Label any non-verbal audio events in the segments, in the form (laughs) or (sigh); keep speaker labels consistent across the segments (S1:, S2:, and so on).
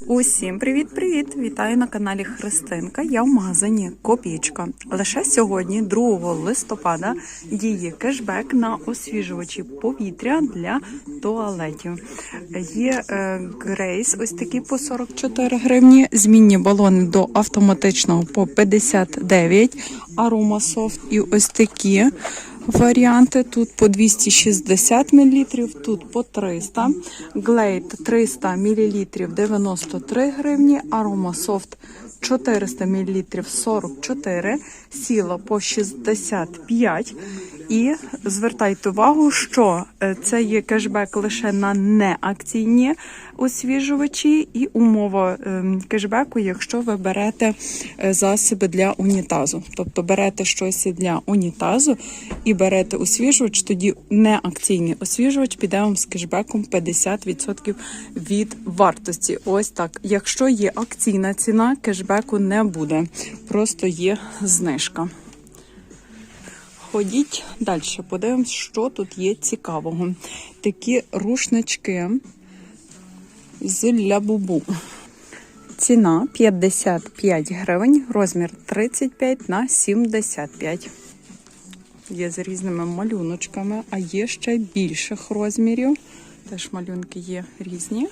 S1: Усім привіт-привіт! Вітаю на каналі Христинка. Я в магазині Копійка. Лише сьогодні, 2 листопада, діє кешбек на освіжувачі повітря для туалетів. Є е, Грейс, ось такі по 44 гривні. Змінні балони до автоматичного по 59, Арома Софт і ось такі. Варіанти тут по 260 мл, тут по 300. Глейд 300 мл 93 гривні, Арома Софт 400 мл 44, сіло по 65. І звертайте увагу, що е, це є кешбек лише на неакційні освіжувачі, і умова ем, кешбеку, якщо ви берете е, засоби для унітазу. Тобто берете щось для унітазу і берете освіжувач, тоді неакційний освіжувач піде вам з кешбеком 50% від вартості. Ось так. Якщо є акційна ціна, кешбеку не буде. Просто є знижка. Ходіть далі, подивимось, що тут є цікавого. Такі рушнички з лябубу. Ціна 55 гривень, розмір 35 на 75. Є з різними малюночками, а є ще більших розмірів. Теж малюнки є різні.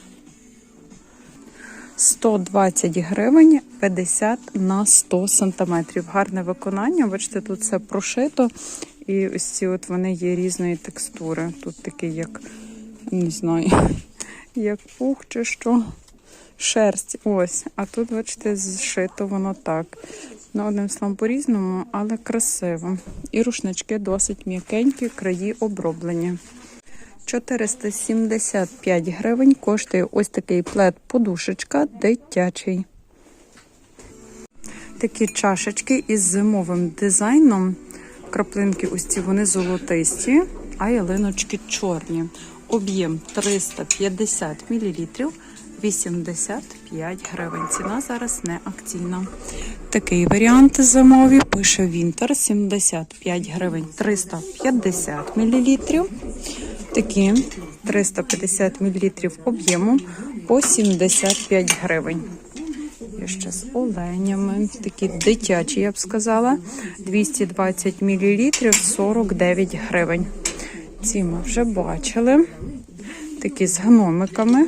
S1: 120 гривень 50 на 100 сантиметрів. Гарне виконання. Бачите, тут все прошито. І ось ці от вони є різної текстури. Тут такий, як, не знаю, (laughs) як пух чи що. Шерсть. Ось. А тут, бачите, зшито воно так. Ну, одним словом, по-різному, але красиво. І рушнички досить м'якенькі, краї оброблені. 475 гривень коштує ось такий плед подушечка дитячий. Такі чашечки із зимовим дизайном. Краплинки ось ці вони золотисті, а ялиночки чорні. Об'єм 350 мл, 85 гривень. Ціна зараз не акційна. Такий варіант зимові пише Вінтер 75 гривень 350 мл. Такі 350 мл об'єму по 75 гривень. Є ще з оленями, такі дитячі, я б сказала. 220 мл 49 гривень. Ці ми вже бачили. Такі з гномиками.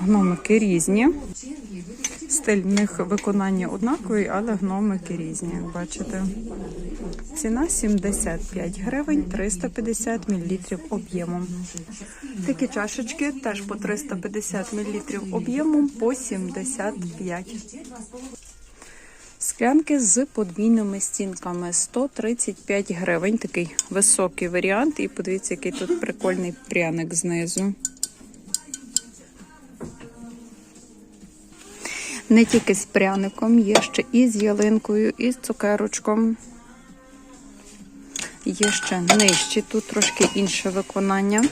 S1: Гномики різні. Стиль в них виконання однаковий, але гномики різні, як бачите. Ціна 75 гривень, 350 мл об'ємом. Такі чашечки теж по 350 мл об'ємом по 75. Склянки з подвійними стінками 135 гривень. Такий високий варіант. І подивіться, який тут прикольний пряник знизу. Не тільки з пряником, є ще і з ялинкою, і з цукерочком. Є ще нижчі, тут трошки інше виконання.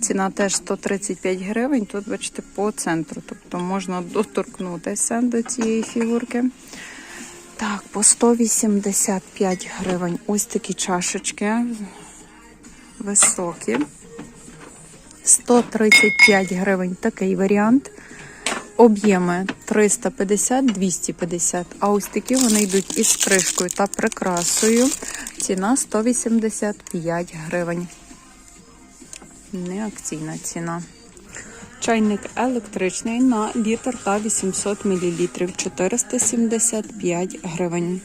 S1: Ціна теж 135 гривень. Тут, бачите, по центру. Тобто можна доторкнутися до цієї фігурки. Так, по 185 гривень. Ось такі чашечки високі. 135 гривень такий варіант. Об'єми 350-250. А ось такі вони йдуть із кришкою та прикрасою. Ціна 185 гривень. Не акційна ціна. Чайник електричний на літр та 800 мл 475 гривень.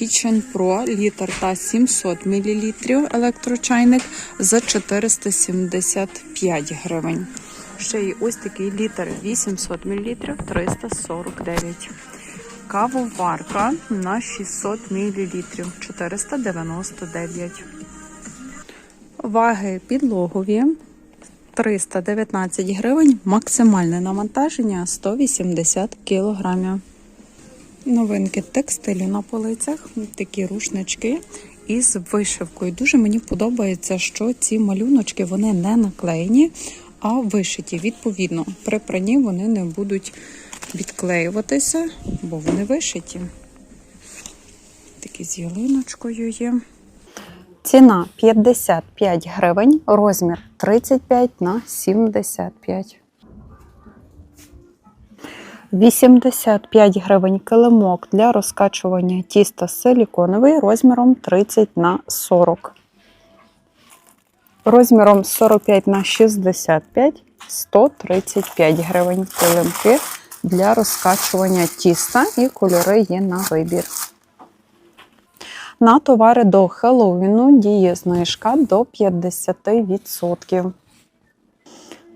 S1: Kitchen Pro літр та 700 мл електрочайник за 475 гривень. Ще й ось такий літр 800 мл 349. Кавоварка на 600 мл 499. Ваги підлогові 319 гривень. Максимальне навантаження 180 кг. Новинки текстилю на полицях. Такі рушнички із вишивкою. Дуже мені подобається, що ці малюночки вони не наклеєні, а вишиті. Відповідно, при пранні вони не будуть відклеюватися, бо вони вишиті. Такі з ялиночкою є. Ціна 55 гривень, розмір 35 на 75. 85 гривень килимок для розкачування тіста силіконовий розміром 30 на 40. Розміром 45 на 65 135 гривень килимки для розкачування тіста і кольори є на вибір. На товари до Хеллоуіну діє знижка до 50%.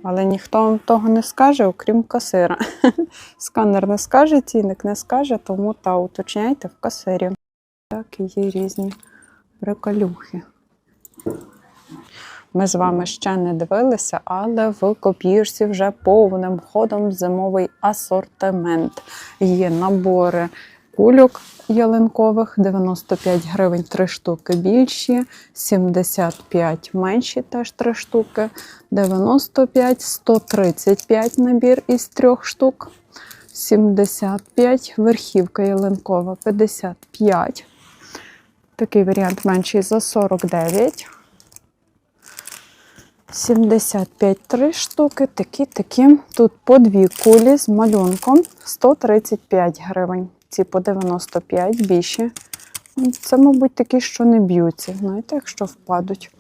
S1: Але ніхто вам того не скаже, окрім касира. (laughs) Сканер не скаже, цінник не скаже, тому та уточняйте в касирі. Так, є різні приколюхи. Ми з вами ще не дивилися, але в копірці вже повним ходом зимовий асортимент. Є набори кульок ялинкових 95 гривень 3 штуки більші, 75 менші теж 3 штуки, 95, 135 набір із 3 штук, 75 верхівка ялинкова 55. Такий варіант менший за 49. 75 три штуки, такі, такі. Тут по дві кулі з малюнком 135 гривень. Ці по 95 більші. Це, мабуть, такі, що не б'ються, знаєте, якщо впадуть.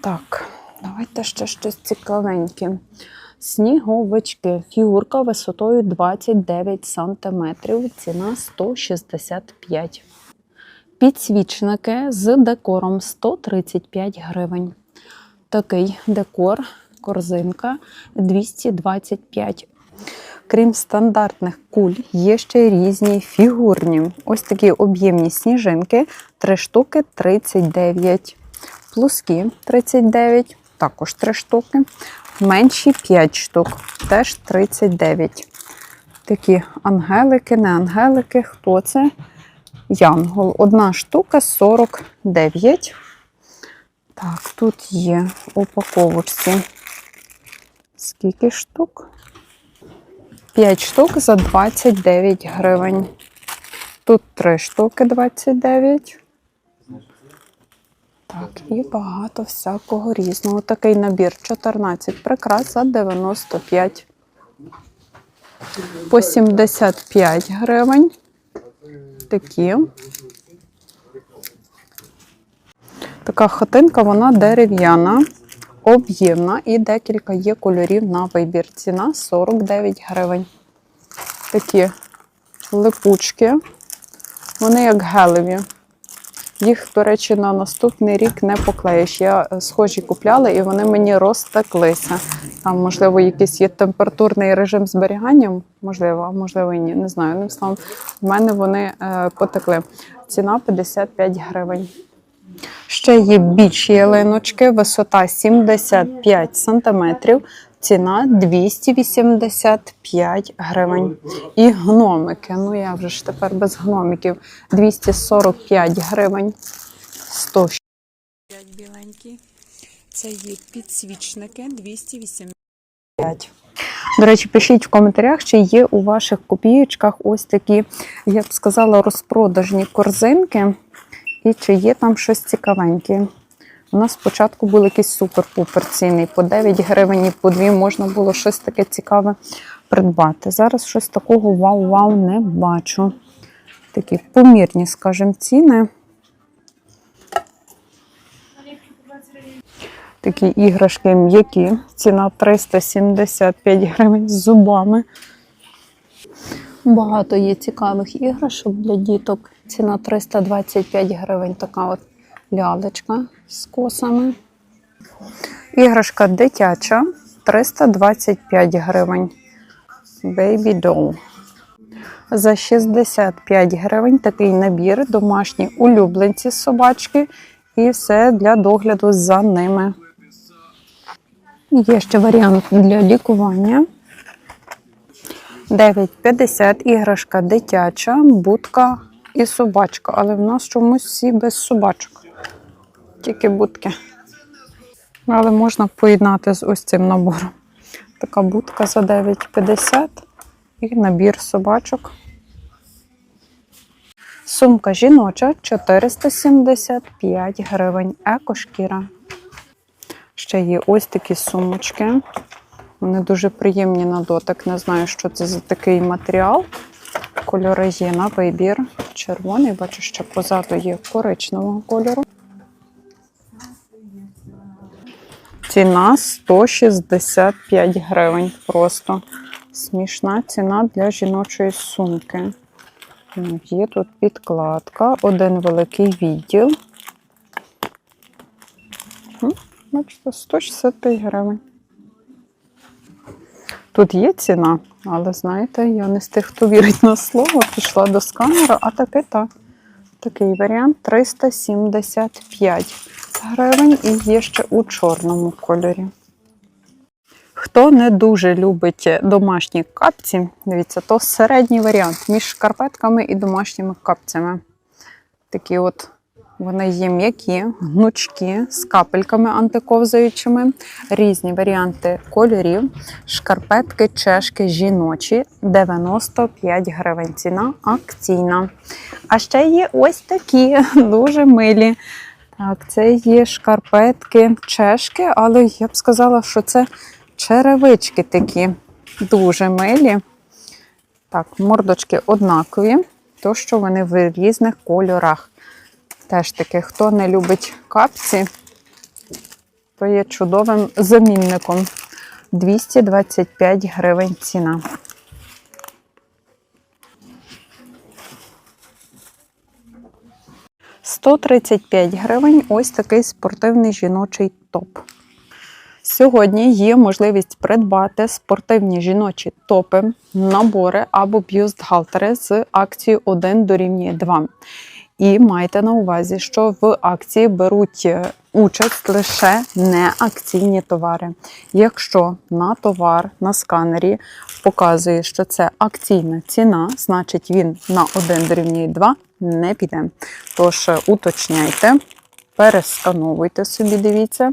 S1: Так, давайте ще щось цікавеньке. Сніговички. Фігурка висотою 29 см. Ціна 165 Підсвічники з декором 135 гривень. Такий декор, корзинка 225. Крім стандартних куль, є ще різні фігурні. Ось такі об'ємні сніжинки, 3 штуки 39. Плоскі 39, також 3 штуки. Менші 5 штук, теж 39. Такі ангелики, не ангелики. Хто це? Янгол. Одна штука 49. Так, тут є упаковочці. Скільки штук? 5 штук за 29 гривень. Тут 3 штуки 29. Так, і багато всякого різного. Такий набір 14 прикрас за 95. По 75 гривень. Такі. Така хатинка, вона дерев'яна, об'ємна і декілька є кольорів на вибір. Ціна 49 гривень. Такі липучки. Вони як гелеві. Їх, до речі, на наступний рік не поклеїш. Я схожі купляла і вони мені розтеклися. Там, можливо, якийсь є температурний режим зберігання, можливо, а можливо і ні. Не знаю. В мене вони е, потекли. Ціна 55 гривень. Ще є більші ялиночки, висота 75 см, ціна 285 гривень. І гномики. Ну я вже ж тепер без гномиків 245 гривень. 105 біленькі. Це є підсвічники 285. До речі, пишіть в коментарях, чи є у ваших копієчках ось такі, я б сказала, розпродажні корзинки. І чи є там щось цікавеньке. У нас спочатку був якийсь супер-пупер цінний. По 9 гривень і по 2 можна було щось таке цікаве придбати. Зараз щось такого вау-вау не бачу. Такі помірні, скажімо, ціни. Такі іграшки м'які. Ціна 375 гривень з зубами. Багато є цікавих іграшок для діток. Ціна 325 гривень. Така от лялечка з косами. Іграшка дитяча 325 гривень. Baby doll. За 65 гривень такий набір, домашні улюбленці собачки. І все для догляду за ними. Є ще варіант для лікування. 9,50 іграшка дитяча, будка і собачка. Але в нас чомусь всі без собачок. Тільки будки. Але можна поєднати з ось цим набором. Така будка за 9,50 і набір собачок. Сумка жіноча 475 гривень. Екошкіра. Ще є ось такі сумочки. Вони дуже приємні на дотик. Не знаю, що це за такий матеріал. Кольори є на вибір. Червоний, бачу, що позаду є коричневого кольору. Ціна 165 гривень. Просто смішна ціна для жіночої сумки. Є тут підкладка, один великий відділ. Бачите, 165 гривень. Тут є ціна, але знаєте, я не з тих, хто вірить на слово, пішла до сканера, а таки так. Такий варіант 375 гривень і є ще у чорному кольорі. Хто не дуже любить домашні капці, дивіться, то середній варіант між шкарпетками і домашніми капцями. Такі от вони є м'які, гнучкі, з капельками антиковзаючими, різні варіанти кольорів, шкарпетки, чешки жіночі 95 гривень. Ціна акційна. А ще є ось такі (laughs) дуже милі. Так, це є шкарпетки, чешки, але я б сказала, що це черевички такі дуже милі. Так, мордочки однакові, то що вони в різних кольорах. Теж таки, хто не любить капці, то є чудовим замінником. 225 гривень ціна. – 135 гривень ось такий спортивний жіночий топ. Сьогодні є можливість придбати спортивні жіночі топи, набори або бюстгальтери з акцією 1 дорівнює 2. І майте на увазі, що в акції беруть е, участь лише неакційні товари. Якщо на товар на сканері показує, що це акційна ціна, значить він на 1 дорівнює 2 не піде. Тож е, уточняйте, перескановуйте собі, дивіться.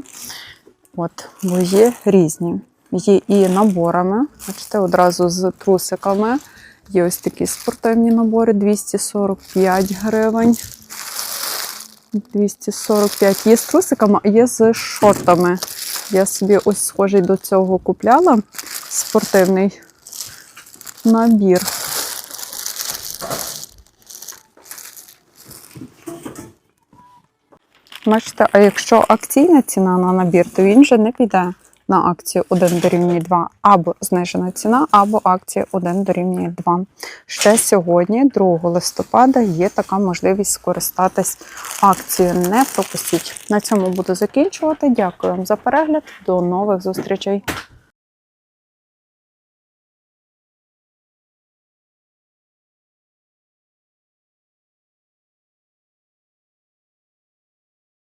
S1: От, бо є різні. Є і наборами, бачите, одразу з трусиками. Є ось такі спортивні набори 245 гривень. 245 є з трусиками, а є з шортами. Я собі ось схожий до цього купляла спортивний набір. Бачите, а якщо акційна ціна на набір, то він вже не піде на акцію 1 дорівнює 2 або знижена ціна, або акція 1 дорівнює 2. Ще сьогодні, 2 листопада, є така можливість скористатись акцією. Не пропустіть. На цьому буду закінчувати. Дякую вам за перегляд. До нових зустрічей.